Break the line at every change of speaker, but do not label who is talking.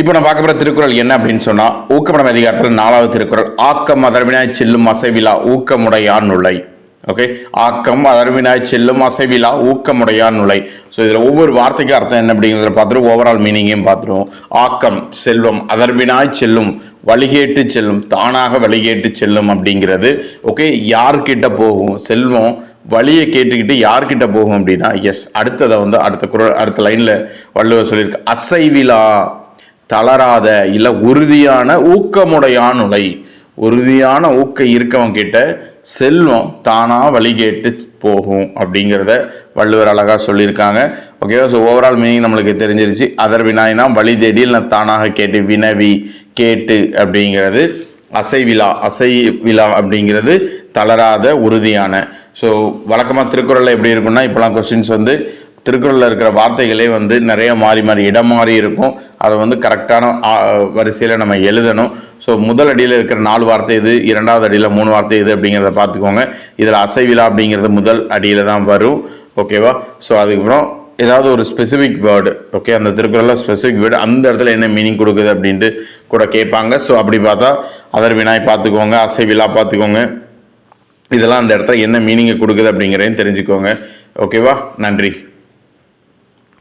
இப்போ நம்ம பார்க்க போகிற திருக்குறள் என்ன அப்படின்னு சொன்னால் ஊக்கமடம் அதிகாரத்தில் நாலாவது திருக்குறள் ஆக்கம் அதர்வினாய் செல்லும் அசைவிலா ஊக்கமுடையான் நுழை. ஓகே ஆக்கம் அதர்வினாய் செல்லும் அசைவிலா ஊக்கமுடையான் நுழை. ஸோ இதில் ஒவ்வொரு வார்த்தைக்கு அர்த்தம் என்ன அப்படிங்கிறத பார்த்துட்டு ஓவரால் மீனிங்கையும் பார்த்துருவோம். ஆக்கம் செல்வம் அதர்வினாய் செல்லும் வழிகேட்டு செல்லும் தானாக வழிகேட்டு செல்லும் அப்படிங்கிறது. ஓகே யார்கிட்ட போகும்? செல்வம் வழியை கேட்டுக்கிட்டு யார்கிட்ட போகும் அப்படின்னா எஸ் அடுத்ததை வந்து அடுத்த குரல் அடுத்த லைனில் வள்ளுவர் சொல்லியிருக்கு அசைவிலா. தளராத இல்லை உறுதியான ஊக்கமுடையான் உலை. உறுதியான ஊக்கம் இருக்கவங்க கிட்ட செல்வம் தானாக வழிகேட்டு போகும் அப்படிங்கிறத வள்ளுவர் அழகாக சொல்லியிருக்காங்க. ஓகேவா ஸோ ஓவரால் மீனிங் நம்மளுக்கு தெரிஞ்சிருச்சு. அதர் வினாயினா வழி தேடியில் நான் தானாக கேட்டு வினவி கேட்டு அப்படிங்கிறது அசை விழா அசை விழா அப்படிங்கிறது தளராத உறுதியான. ஸோ வழக்கமாக திருக்குறளில் எப்படி இருக்கும்னா இப்போலாம் கொஸ்டின்ஸ் வந்து திருக்குறளில் இருக்கிற வார்த்தைகளே வந்து நிறைய மாறி மாறி இடம் மாறி இருக்கும். அதை வந்து கரெக்டான வரிசையில் நம்ம எழுதணும். ஸோ முதல் அடியில் இருக்கிற நாலு வார்த்தை இது இரண்டாவது அடியில் மூணு வார்த்தை இது அப்படிங்கிறத பார்த்துக்கோங்க. இதில் அசைவிலா அப்படிங்கிறது முதல் அடியில் தான் வரும். ஓகேவா ஸோ அதுக்கப்புறம் ஏதாவது ஒரு ஸ்பெசிஃபிக் வேர்டு ஓகே அந்த திருக்குறளில் ஸ்பெசிஃபிக் வேர்டு அந்த இடத்துல என்ன மீனிங் கொடுக்குது அப்படின்ட்டு கூட கேட்பாங்க. ஸோ அப்படி பார்த்தா அதர் வினாய் பார்த்துக்கோங்க அசைவிலா பார்த்துக்கோங்க. இதெல்லாம் அந்த இடத்துல என்ன மீனிங்கை கொடுக்குது அப்படிங்கிறதையும் தெரிஞ்சுக்கோங்க. ஓகேவா நன்றி.